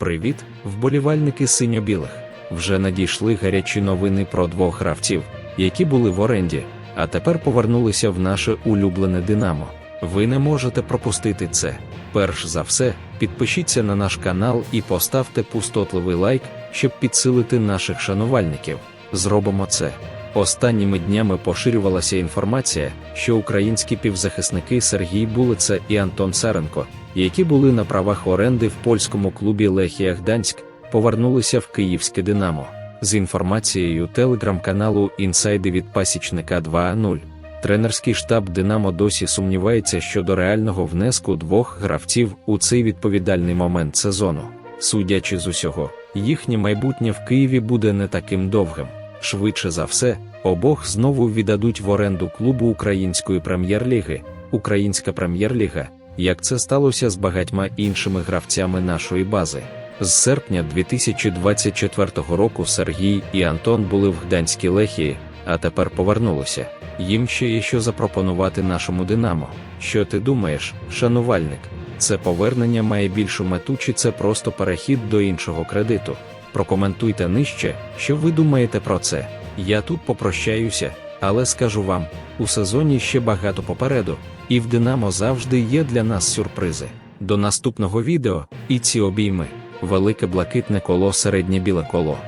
Привіт, вболівальники синьо-білих. Вже надійшли гарячі новини про двох гравців, які були в оренді, а тепер повернулися в наше улюблене Динамо. Ви не можете пропустити це. Перш за все, підпишіться на наш канал і поставте пустотливий лайк, щоб підсилити наших шанувальників. Зробимо це. Останніми днями поширювалася інформація, що українські півзахисники Сергій Булица і Антон Саренко, які були на правах оренди в польському клубі Лехія Гданськ, повернулися в київське Динамо. З інформацією телеграм-каналу Інсайди від пасічника 2.0. Тренерський штаб Динамо досі сумнівається щодо реального внеску двох гравців у цей відповідальний момент сезону. Судячи з усього, їхнє майбутнє в Києві буде не таким довгим. Швидше за все, обох знову віддадуть в оренду клубу Української прем'єр-ліги, Українська прем'єр-ліга, як це сталося з багатьма іншими гравцями нашої бази. З серпня 2024 року Сергій і Антон були в Гданській Лехії, а тепер повернулися. Їм ще є що запропонувати нашому Динамо. Що ти думаєш, шанувальник? Це повернення має більшу мету, чи це просто перехід до іншого кредиту? Прокоментуйте нижче, що ви думаєте про це. Я тут попрощаюся, але скажу вам: у сезоні ще багато попереду, і в Динамо завжди є для нас сюрпризи. До наступного відео і ці обійми велике блакитне коло, середнє біле коло.